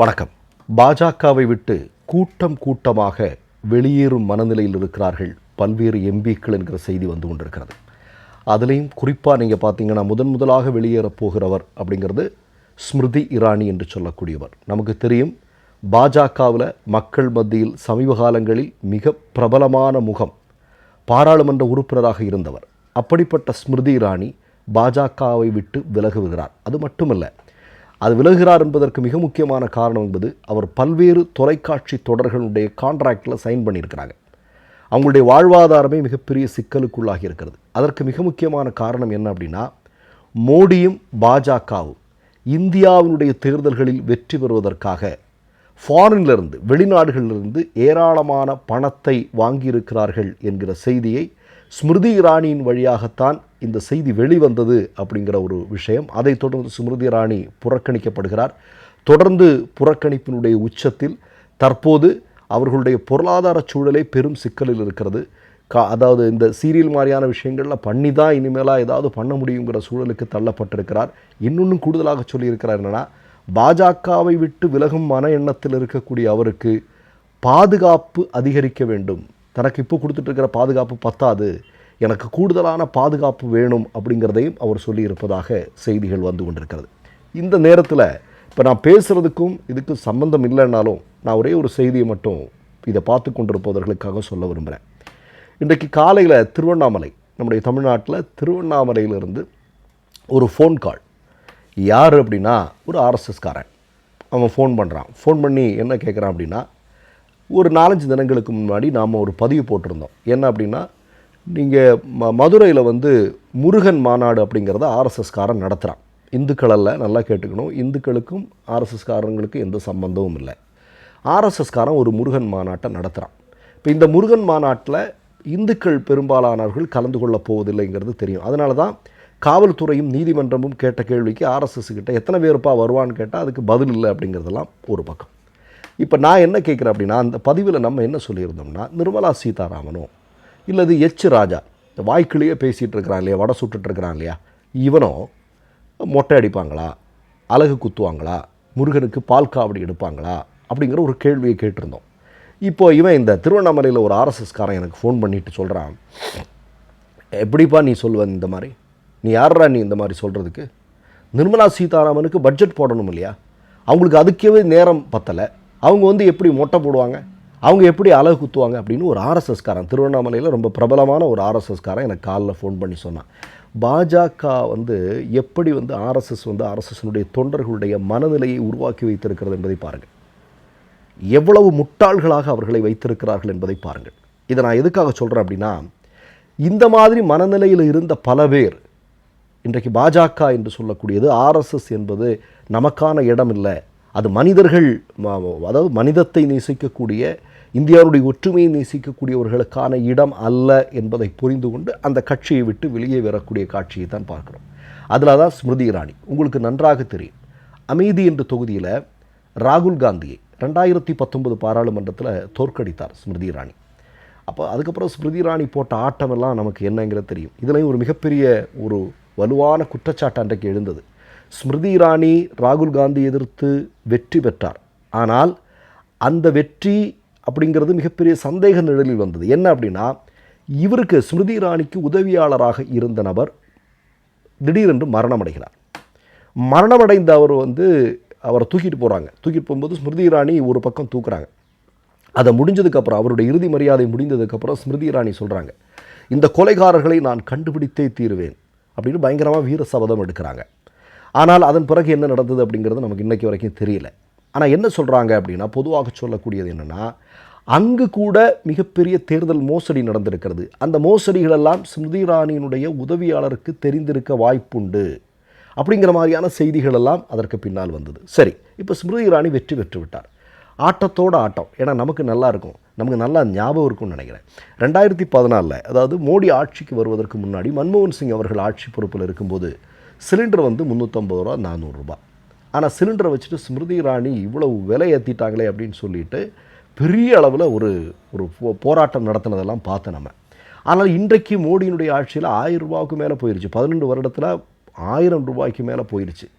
வணக்கம். பாஜகவை விட்டு கூட்டம் கூட்டமாக வெளியேறும் மனநிலையில் இருக்கிறார்கள் பல்வேறு எம்பிக்கள் என்கிற செய்தி வந்து கொண்டிருக்கிறது. அதுலேயும் குறிப்பாக நீங்கள் பார்த்தீங்கன்னா முதன் முதலாக வெளியேறப் போகிறவர் அப்படிங்கிறது ஸ்மிருதி இரானி என்று சொல்லக்கூடியவர். நமக்கு தெரியும் பாஜகவில் மக்கள் மத்தியில் சமீப காலங்களில் மிக பிரபலமான முகம் பாராளுமன்ற உறுப்பினராக இருந்தவர். அப்படிப்பட்ட ஸ்மிருதி இரானி பாஜகவை விட்டு விலகுகிறார். அது மட்டுமல்ல அது விலகுகிறார் என்பதற்கு மிக முக்கியமான காரணம் என்பது அவர் பல்வேறு தொலைக்காட்சி தொடர்களுடைய கான்ட்ராக்டில் சைன் பண்ணியிருக்கிறாங்க. அவங்களுடைய வாழ்வாதாரமே மிகப்பெரிய சிக்கலுக்குள்ளாகி இருக்கிறது. அதற்கு மிக முக்கியமான காரணம் என்ன அப்படின்னா மோடியும் பாஜகவும் இந்தியாவினுடைய தேர்தல்களில் வெற்றி பெறுவதற்காக ஃபாரின்லேருந்து வெளிநாடுகளிலிருந்து ஏராளமான பணத்தை வாங்கியிருக்கிறார்கள் என்கிற செய்தியை ஸ்மிருதி இராணியின் வழியாகத்தான் இந்த செய்தி வெளிவந்தது அப்படிங்கிற ஒரு விஷயம். அதைத் தொடர்ந்து ஸ்மிருதி இராணி புறக்கணிக்கப்படுகிறார். தொடர்ந்து புறக்கணிப்பினுடைய உச்சத்தில் தற்போது அவர்களுடைய பொருளாதார சூழலே பெரும் சிக்கலில் இருக்கிறது. கா அதாவது இந்த சீரியல் மாதிரியான விஷயங்களில் பண்ணி தான் இனிமேலாக ஏதாவது பண்ண முடியுங்கிற சூழலுக்கு தள்ளப்பட்டிருக்கிறார். இன்னொன்றும் கூடுதலாக சொல்லியிருக்கிறார் என்னென்னா பாஜகவை விட்டு விலகும் மன எண்ணத்தில் இருக்கக்கூடிய அவருக்கு பாதுகாப்பு அதிகரிக்க வேண்டும். தனக்கு இப்போ கொடுத்துட்ருக்கிற பாதுகாப்பு பத்தாது. எனக்கு கூடுதலான பாதுகாப்பு வேணும் அப்படிங்கிறதையும் அவர் சொல்லியிருப்பதாக செய்திகள் வந்து கொண்டிருக்கிறது. இந்த நேரத்தில் இப்போ நான் பேசுகிறதுக்கும் இதுக்கும் சம்பந்தம் இல்லைன்னாலும் நான் ஒரே ஒரு செய்தியை மட்டும் இதை பார்த்து கொண்டிருப்பவர்களுக்காக சொல்ல விரும்புகிறேன் இன்றைக்கு காலையில் திருவண்ணாமலை நம்முடைய தமிழ்நாட்டில் திருவண்ணாமலையிலிருந்து ஒரு ஃபோன் கால் யார் அப்படின்னா ஒரு ஆர்எஸ்எஸ்காரன் அவன் ஃபோன் பண்ணுறான் ஃபோன் பண்ணி என்ன கேட்குறான் அப்படின்னா ஒரு நாலஞ்சு தினங்களுக்கு முன்னாடி நாம் ஒரு பதிவு போட்டிருந்தோம். என்ன அப்படின்னா நீங்கள் ம மதுரையில் வந்து முருகன் மாநாடு அப்படிங்கிறத ஆர்எஸ்எஸ்காரன் நடத்துகிறான் இந்துக்கள் நல்லா கேட்டுக்கணும். இந்துக்களுக்கும் ஆர்எஸ்எஸ்காரங்களுக்கு எந்த சம்பந்தமும் இல்லை. ஆர்எஸ்எஸ்காரன் ஒரு முருகன் மாநாட்டை நடத்துகிறான் இப்போ இந்த முருகன் மாநாட்டில் இந்துக்கள் பெரும்பாலானவர்கள் கலந்து கொள்ளப் போவதில்லைங்கிறது தெரியும். அதனால தான் காவல்துறையும் நீதிமன்றமும் கேட்ட கேள்விக்கு ஆர்எஸ்எஸ் கிட்ட எத்தனை பேருப்பா வருவான்னு கேட்டால் அதுக்கு பதில் இல்லை அப்படிங்கிறதெல்லாம் ஒரு பக்கம். இப்போ நான் என்ன கேட்குறேன் அப்படின்னா அந்த பதிவில் நம்ம என்ன சொல்லியிருந்தோம்னா நிர்மலா சீதாராமனோ இல்லது எச் ராஜா இந்த வாய்க்கிலேயே பேசிகிட்டு இருக்கிறான் இல்லையா வடை சுட்டுட்ருக்கிறான் இல்லையா இவனோ மொட்டை அடிப்பாங்களா அழகு குத்துவாங்களா முருகனுக்கு பால் காவடி எடுப்பாங்களா அப்படிங்கிற ஒரு கேள்வியை கேட்டிருந்தோம். இப்போது இவன் இந்த திருவண்ணாமலையில் ஒரு ஆர்எஸ்எஸ்காரன் எனக்கு ஃபோன் பண்ணிட்டு சொல்கிறான் எப்படிப்பா நீ சொல்லுவ இந்த மாதிரி? நீ யாரா நீ இந்த மாதிரி சொல்கிறதுக்கு நிர்மலா சீதாராமனுக்கு பட்ஜெட் போடணும் இல்லையா? அவங்களுக்கு அதுக்கே நேரம் பத்தலை. அவங்க வந்து எப்படி மொட்டை போடுவாங்க? அவங்க எப்படி அழகு குத்துவாங்க? அப்படின்னு ஒரு ஆர்எஸ்எஸ்காரன் திருவண்ணாமலையில் ரொம்ப பிரபலமான ஒரு ஆர்எஸ்எஸ்காரன் எனக்கு காலில் ஃபோன் பண்ணி சொன்னான். பாஜக வந்து எப்படி வந்து ஆர்எஸ்எஸ் வந்து ஆர்எஸ்எஸ்னுடைய தொண்டர்களுடைய மனநிலையை உருவாக்கி வைத்திருக்கிறது என்பதை பாருங்கள் எவ்வளவு முட்டாள்களாக அவர்களை வைத்திருக்கிறார்கள் என்பதை பாருங்கள். இதை நான் எதுக்காக சொல்கிறேன் அப்படின்னா இந்த மாதிரி மனநிலையில் இருந்த பல பேர் இன்றைக்கு பாஜக என்று சொல்லக்கூடியது ஆர்எஸ்எஸ் என்பது நமக்கான இடம் இல்லை அது மனிதர்கள் அதாவது மனிதத்தை நேசிக்கக்கூடிய இந்தியாவுடைய ஒற்றுமையை நேசிக்கக்கூடியவர்களுக்கான இடம் அல்ல என்பதை புரிந்து கொண்டு அந்த கட்சியை விட்டு வெளியே வரக்கூடிய காட்சியை தான் பார்க்குறோம். அதில் தான் ஸ்மிருதி இராணி உங்களுக்கு நன்றாக தெரியும். அமைதி என்ற தொகுதியில் ராகுல் காந்தியை ரெண்டாயிரத்தி பத்தொன்பது பாராளுமன்றத்தில் தோற்கடித்தார் ஸ்மிருதி இராணி அப்போ அதுக்கப்புறம் ஸ்மிருதி இராணி போட்ட ஆட்டமெல்லாம் நமக்கு என்னங்கிறது தெரியும். இதுலேயும் ஒரு மிகப்பெரிய ஒரு வலுவான குற்றச்சாட்டு அன்றைக்கு எழுந்தது. ஸ்மிருதி இரானி ராகுல் காந்தி எதிர்த்து வெற்றி பெற்றார். ஆனால் அந்த வெற்றி அப்படிங்கிறது மிகப்பெரிய சந்தேக நிழலில் வந்தது. என்ன அப்படின்னா இவருக்கு ஸ்மிருதி இராணிக்கு உதவியாளராக இருந்த நபர் திடீரென்று மரணமடைகிறார். மரணமடைந்த அவர் வந்து அவரை தூக்கிட்டு போகிறாங்க தூக்கிட்டு போகும்போது ஸ்மிருதி இராணி ஒரு பக்கம் தூக்குறாங்க. அதை முடிஞ்சதுக்கப்புறம் அவருடைய இறுதி மரியாதை முடிந்ததுக்கப்புறம் ஸ்மிருதி இராணி சொல்கிறாங்க இந்த கொலைகாரர்களை நான் கண்டுபிடித்தே தீருவேன் அப்படின்னு பயங்கரமாக வீர சபதம் எடுக்கிறாங்க. ஆனால் அதன் பிறகு என்ன நடந்தது அப்படிங்கிறது நமக்கு இன்றைக்கு வரைக்கும் தெரியல. ஆனால் என்ன சொல்கிறாங்க அப்படின்னா பொதுவாக சொல்லக்கூடியது என்னென்னா அங்கு கூட மிகப்பெரிய தேர்தல் மோசடி நடந்திருக்கிறது. அந்த மோசடிகளெல்லாம் ஸ்மிருதி இராணியினுடைய உதவியாளருக்கு தெரிந்திருக்க வாய்ப்புண்டு அப்படிங்கிற மாதிரியான செய்திகள் எல்லாம் அதற்கு பின்னால் வந்தது. சரி இப்போ ஸ்மிருதி இராணி வெற்றி பெற்று விட்டார் ஆட்டத்தோட ஆட்டம். ஏன்னா நமக்கு நல்லா இருக்கும். நமக்கு நல்லா ஞாபகம் இருக்கும்னு நினைக்கிறேன். ரெண்டாயிரத்தி பதினாலில் அதாவது மோடி ஆட்சிக்கு வருவதற்கு முன்னாடி மன்மோகன் சிங் அவர்கள் ஆட்சி பொறுப்பில் இருக்கும்போது சிலிண்டர் வந்து முந்நூற்றம்பது ரூபா நானூறுரூபா. ஆனால் சிலிண்டரை வச்சுட்டு ஸ்மிருதி இராணி இவ்வளவு விலை ஏற்றிட்டாங்களே அப்படின்னு சொல்லிட்டு பெரிய அளவில் ஒரு ஒரு போ- போராட்டம் நடத்தினதெல்லாம் பார்த்தோம் நம்ம. ஆனால் இன்றைக்கு மோடியினுடைய ஆட்சியில் ஆயிரம் ரூபாவுக்கு மேலே போயிருச்சு. பதினெண்டு வருடத்தில் ஆயிரம் ரூபாய்க்கு மேலே போயிருச்சு.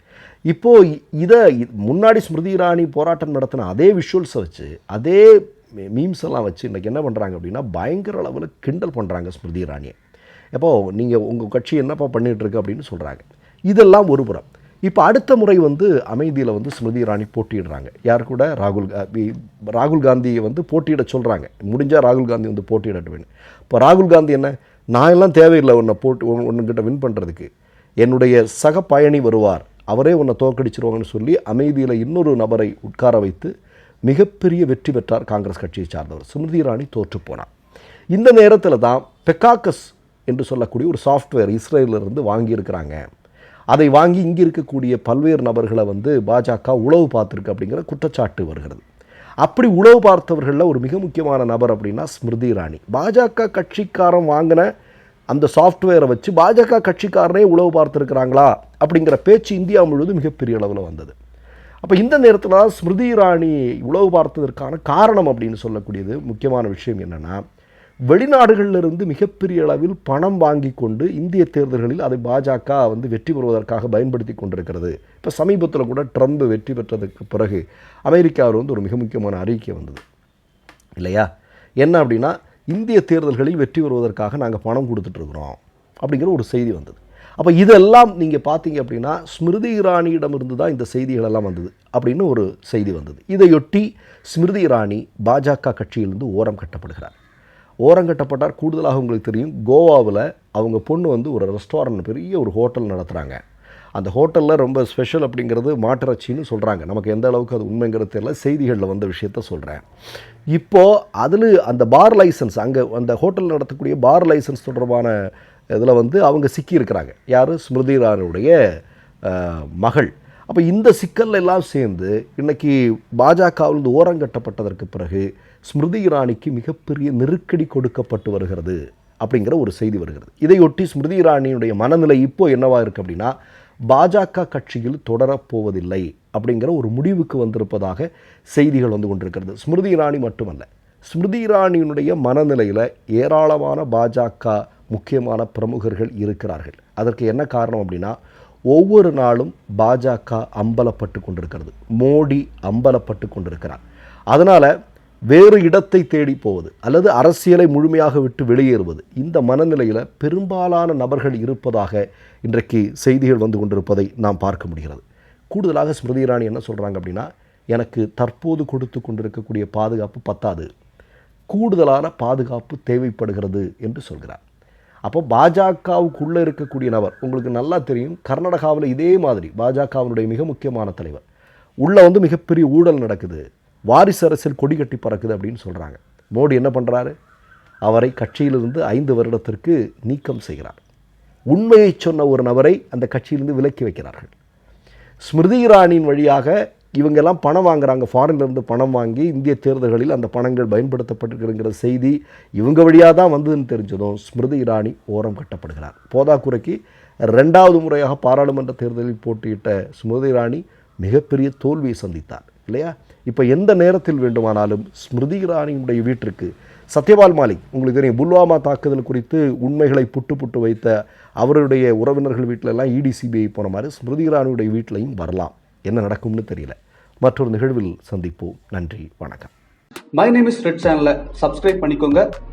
இப்போது இதை முன்னாடி ஸ்மிருதி இராணி போராட்டம் நடத்தின அதே விஷுவல்ஸை வச்சு அதே மீம்ஸ் எல்லாம் வச்சு இன்றைக்கி என்ன பண்ணுறாங்க அப்படின்னா பயங்கர அளவில் கிண்டல் பண்ணுறாங்க ஸ்மிருதி இராணியை. எப்போ நீங்கள் உங்கள் கட்சி என்னப்பா பண்ணிகிட்ருக்கு அப்படின்னு சொல்கிறாங்க இதெல்லாம் ஒரு புறம். இப்போ அடுத்த முறை வந்து அமைதியில் வந்து ஸ்மிருதி இராணி போட்டியிடுறாங்க. யார் கூட? ராகுல் காந்தி ராகுல் காந்தியை வந்து போட்டியிட சொல்கிறாங்க முடிஞ்சால் ராகுல் காந்தி வந்து போட்டியிடட்டுவேன் இப்போ ராகுல் காந்தி என்ன? நான் எல்லாம் தேவையில்லை உன்னை போட்டு ஒன்றுக்கிட்ட வின் பண்ணுறதுக்கு என்னுடைய சக பயணி வருவார். அவரே உன்னை தோற்கடிச்சிருவாங்கன்னு சொல்லி அமைதியில் இன்னொரு நபரை உட்கார வைத்து மிகப்பெரிய வெற்றி பெற்றார் காங்கிரஸ் கட்சியை சார்ந்தவர். ஸ்மிருதி இராணி தோற்று போனார் இந்த நேரத்தில் தான் பெக்காக்கஸ் என்று சொல்லக்கூடிய ஒரு சாஃப்ட்வேர் இஸ்ரேலிருந்து வாங்கியிருக்கிறாங்க. அதை வாங்கி இங்கே இருக்கக்கூடிய பல்வேறு நபர்களை வந்து பாஜக உளவு பார்த்துருக்கு அப்படிங்கிற குற்றச்சாட்டு வருகிறது. அப்படி உளவு பார்த்தவர்களில் ஒரு மிக முக்கியமான நபர் அப்படின்னா ஸ்மிருதி இராணி பாஜக கட்சிக்காரன் வாங்கின அந்த சாஃப்ட்வேரை வச்சு பாஜக கட்சிக்காரனே உளவு பார்த்துருக்குறாங்களா அப்படிங்கிற பேச்சு இந்தியா முழுவதும் மிகப்பெரிய அளவில் வந்தது. அப்போ இந்த நேரத்தில் தான் ஸ்மிருதி இராணி உளவு பார்த்ததற்கான காரணம் அப்படின்னு சொல்லக்கூடியது முக்கியமான விஷயம் என்னென்னா வெளிநாடுகளிலிருந்து மிகப்பெரிய அளவில் பணம் வாங்கி கொண்டு இந்திய தேர்தல்களில் அதை பாஜக வந்து வெற்றி பெறுவதற்காக பயன்படுத்தி கொண்டிருக்கிறது. இப்போ சமீபத்தில் கூட ட்ரம்ப் வெற்றி பெற்றதுக்கு பிறகு அமெரிக்காவில் வந்து ஒரு மிக முக்கியமான அறிக்கை வந்தது. இல்லையா? என்ன அப்படின்னா இந்திய தேர்தல்களில் வெற்றி பெறுவதற்காக நாங்கள் பணம் கொடுத்துட்ருக்குறோம் அப்படிங்கிற ஒரு செய்தி வந்தது. அப்போ இதெல்லாம் நீங்கள் பார்த்தீங்க அப்படின்னா ஸ்மிருதி இராணியிடமிருந்து தான் இந்த செய்திகள் எல்லாம் வந்தது அப்படின்னு ஒரு செய்தி வந்தது. இதையொட்டி ஸ்மிருதி இராணி பாஜக கட்சியிலிருந்து ஓரம் கட்டப்படுகிறார். ஓரங்கட்டப்பட்டார். கூடுதலாக உங்களுக்கு தெரியும் கோவாவில் அவங்க பொண்ணு வந்து ஒரு ரெஸ்டாரண்ட் பெரிய ஒரு ஹோட்டல் நடத்துகிறாங்க அந்த ஹோட்டலில் ரொம்ப ஸ்பெஷல் அப்படிங்கிறது மாட்டிறச்சின்னு சொல்கிறாங்க நமக்கு எந்த அளவுக்கு அது உண்மைங்கிறது தெரியல. செய்திகளில் வந்த விஷயத்த சொல்கிறேன் இப்போது அதில் அந்த பார் லைசன்ஸ் அங்கே அந்த ஹோட்டல் நடத்தக்கூடிய பார் லைசன்ஸ் தொடர்பான இதில் வந்து அவங்க சிக்கியிருக்கிறாங்க யார்? ஸ்மிருதி இரானுடைய மகள். அப்போ இந்த சிக்கல் எல்லாம் சேர்ந்து இன்னைக்கு பாஜகவிலிருந்து ஓரங்கட்டப்பட்டதற்கு பிறகு ஸ்மிருதி இராணிக்கு மிகப்பெரிய நெருக்கடி கொடுக்கப்பட்டு வருகிறது அப்படிங்கிற ஒரு செய்தி வருகிறது. இதையொட்டி ஸ்மிருதி இராணியினுடைய மனநிலை இப்போ என்னவாக இருக்குது அப்படின்னா பாஜக கட்சியில் தொடரப்போவதில்லை அப்படிங்கிற ஒரு முடிவுக்கு வந்திருப்பதாக செய்திகள் வந்து கொண்டிருக்கிறது. ஸ்மிருதி இராணி மட்டுமல்ல ஸ்மிருதி இராணியினுடைய மனநிலையில் ஏராளமான பாஜக முக்கியமான பிரமுகர்கள் இருக்கிறார்கள். அதற்கு என்ன காரணம் அப்படின்னா ஒவ்வொரு நாளும் பாஜக அம்பலப்பட்டு கொண்டிருக்கிறது. மோடி அம்பலப்பட்டு கொண்டிருக்கிறார். அதனால் வேறு இடத்தை தேடி போவது அல்லது அரசியலை முழுமையாக விட்டு வெளியேறுவது. இந்த மனநிலையில் பெரும்பாலான நபர்கள் இருப்பதாக இன்றைக்கு செய்திகள் வந்து கொண்டிருப்பதை நாம் பார்க்க முடிகிறது. கூடுதலாக ஸ்மிருதி இராணி என்ன சொல்கிறாங்க அப்படின்னா எனக்கு தற்போது கொடுத்து கொண்டிருக்கக்கூடிய பாதுகாப்பு பத்தாது. கூடுதலான பாதுகாப்பு தேவைப்படுகிறது என்று சொல்கிறார். அப்போ பாஜகவுக்குள்ளே இருக்கக்கூடிய நபர் உங்களுக்கு நல்லா தெரியும் கர்நாடகாவில் இதே மாதிரி பாஜகவினுடைய மிக முக்கியமான தலைவர். உள்ளே வந்து மிகப்பெரிய ஊழல் நடக்குது. வாரிசு அரசியல் கொடி கட்டி பறக்குது அப்படின்னு சொல்கிறாங்க மோடி என்ன பண்ணுறாரு அவரை கட்சியிலிருந்து ஐந்து வருடத்திற்கு நீக்கம் செய்கிறார். உண்மையை சொன்ன ஒரு நபரை அந்த கட்சியிலிருந்து விலக்கி வைக்கிறார்கள். ஸ்மிருதி இரானியின் வழியாக இவங்கெல்லாம் பணம் வாங்குறாங்க. ஃபாரின்லேருந்து பணம் வாங்கி இந்திய தேர்தல்களில் அந்த பணங்கள் பயன்படுத்தப்பட்டிருக்கிற செய்தி இவங்க வழியாக தான் வந்ததுன்னு தெரிஞ்சதும் ஸ்மிருதி இராணி ஓரம் கட்டப்படுகிறார். போதாக்குறைக்கு ரெண்டாவது முறையாக பாராளுமன்ற தேர்தலில் போட்டியிட்ட ஸ்மிருதி இராணி மிகப்பெரிய தோல்வியை சந்தித்தார். இல்லையா? இப்போ எந்த நேரத்தில் வேண்டுமானாலும் ஸ்மிருதி இரானியினுடைய வீட்டிற்கு சத்யபால் மாலிக் உங்களுக்கு தெரியும் புல்வாமா தாக்குதல் குறித்து உண்மைகளை புட்டு புட்டு வைத்த அவருடைய உறவினர்கள் வீட்டில எல்லாம் சிபிஐ போன மாதிரி ஸ்மிருதி இரானியுடைய வீட்டிலையும் வரலாம். என்ன நடக்கும்னு தெரியல. மற்றொரு நிகழ்வில் சந்திப்போம். நன்றி வணக்கம். மை நேம் இஸ் ரெட் சேனலை சப்ஸ்கிரைப் பண்ணிக்கோங்க.